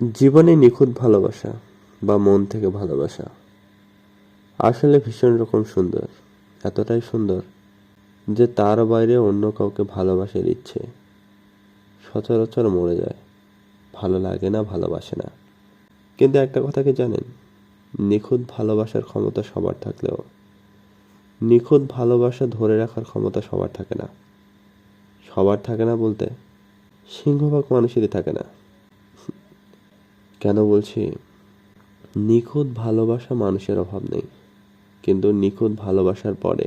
জীবনে নিখুঁত ভালোবাসা বা মন থেকে ভালোবাসা। আসলে ভীষণ রকম সুন্দর, এতটাই সুন্দর যে তার বাইরে অন্য কাউকে ভালোবাসার ইচ্ছে সচরাচর মরে যায়। ভালো লাগে না, ভালোবাসে না। কিন্তু একটা কথা কি জানেন? নিখুঁত ভালোবাসার ক্ষমতা সবার থাকলেও, নিখুঁত ভালোবাসা ধরে রাখার ক্ষমতা সবার থাকে না। সবার থাকে না বলতে সিংহভাগ মানুষেরই থাকে না। কেন বলছি? নিখুঁত ভালোবাসা মানুষের অভাব নেই, কিন্তু নিখুঁত ভালোবাসার পরে।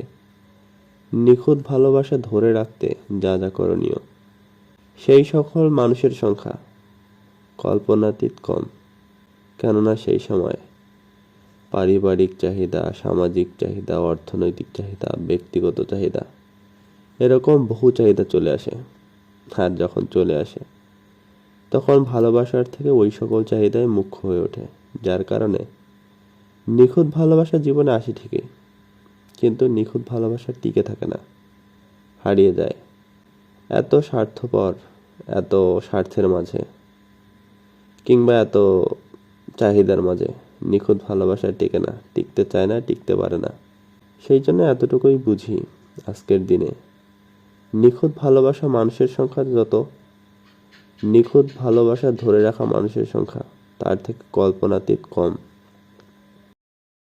নিখুঁত ভালোবাসা ধরে রাখতে যা যা করণীয়, সেই সকল মানুষের সংখ্যা। কল্পনাতীত কম, কেননা সেই সময় পারিবারিক চাহিদা, সামাজিক চাহিদা, অর্থনৈতিক চাহিদা, ব্যক্তিগত চাহিদা, এরকম বহু চাহিদা চলে আসে, আর যখন চলে আসে তখন ভালোবাসার থেকে ওই সকল চাহিদাই মুখ্য হয়ে ওঠে, যার কারণে নিখুঁত ভালোবাসা জীবনে আসে ঠিকই, কিন্তু নিখুঁত ভালোবাসা টিকে থাকে না, হারিয়ে যায়। এত স্বার্থপর, এত স্বার্থের মাঝে, কিংবা এত চাহিদার মাঝে নিখুঁত ভালোবাসা টিকে না, টিকতে চায় না, টিকতে পারে না। সেই জন্য এতটুকুই বুঝি আজকের দিনে। নিখুঁত ভালোবাসা মানুষের সংখ্যা যত নিখুঁত ভালোবাসা ধরে রাখা মানুষের সংখ্যা তার থেকে কল্পনাতীত কম।